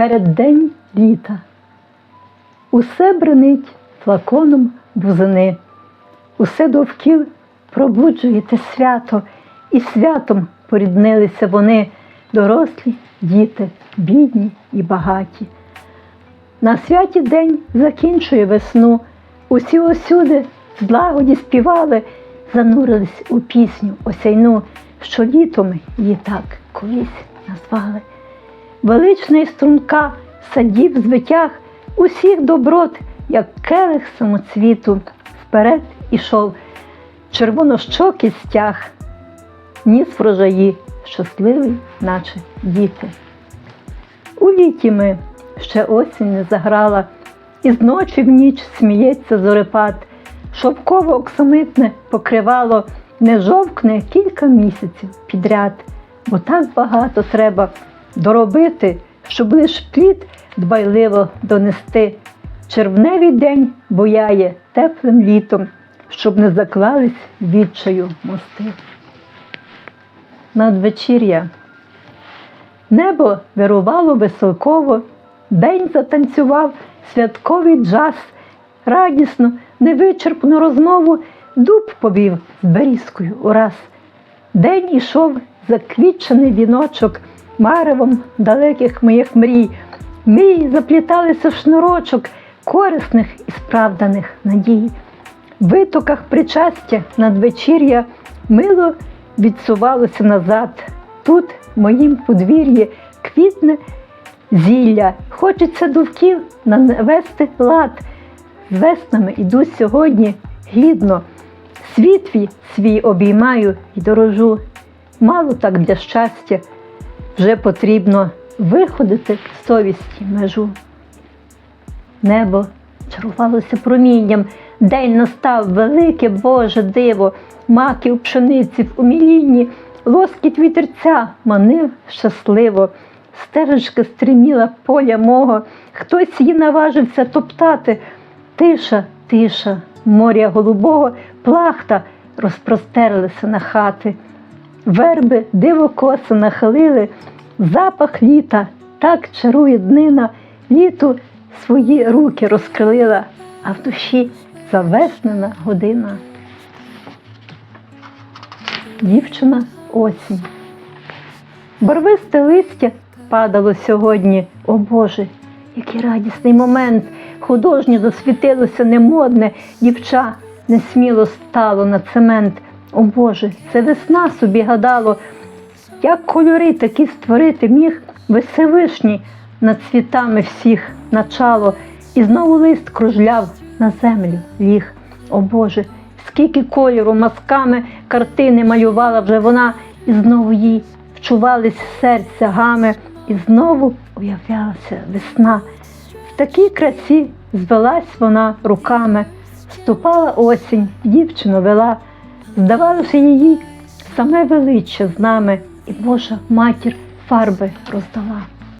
переддень літа. Усе бренить флаконом бузини, усе довкіл пробуджуєте свято, і святом поріднилися вони, дорослі, діти, бідні і багаті. На святі день закінчує весну, усі осюди злагоді співали, занурились у пісню осяйну, що літом її так колись назвали. Велична і струнка садів звитяг усіх доброт, як келих самоцвіту, вперед ішов червонощокий стяг, ніс врожаї, щасливий, наче діти. У літі ми ще осінь не заграла, і з ночі в ніч сміється зорепад, шовково оксамитне покривало. Не жовкне кілька місяців підряд, бо так багато треба доробити, щоб лиш плід дбайливо донести. Червневий день бояє теплим літом, щоб не заклались відчаю мости. Надвечір'я Небо вирувало веселково, день затанцював святковий джаз, радісно, невичерпну розмову дуб повів з берізкою ураз. День ішов заквітчений віночок маревом далеких моїх мрій. Мрії запліталися в шнурочок корисних і справданих надій. В витоках причастя надвечір'я мило відсувалося назад. Тут, в моїм подвір'ї, квітне зілля. Хочеться довкіл навести лад. З веснами іду сьогодні гідно. Світ свій обіймаю і дорожу. Мало так для щастя, вже потрібно виходити з совісті межу. Небо чарувалося промінням, день настав велике Боже диво, маків пшениці в умілінні, лоскіт вітерця манив щасливо, стежечка стриміла поля мого, хтось її наважився топтати. Тиша, тиша, моря голубого, плахта розпростерлися на хати. Верби диво коси нахилили, запах літа так чарує днина, літу свої руки розкрилила, а в душі завеснена година. Дівчина осінь. Барвисте листя падало сьогодні. О Боже, який радісний момент! Художнє засвітилося немодне, дівча несміло стало на цемент. О Боже, це весна собі гадало, як кольори такі створити міг Всевишній над світами всіх начало, і знову лист кружляв на землю ліг. О Боже, скільки кольору мазками картини малювала вже вона, і знову їй вчувались серця гами, і знову уявлялася весна. В такій красі звелась вона руками, ступала осінь, дівчину вела, здавалося її саме величчя з нами, і Божа матір фарби роздала.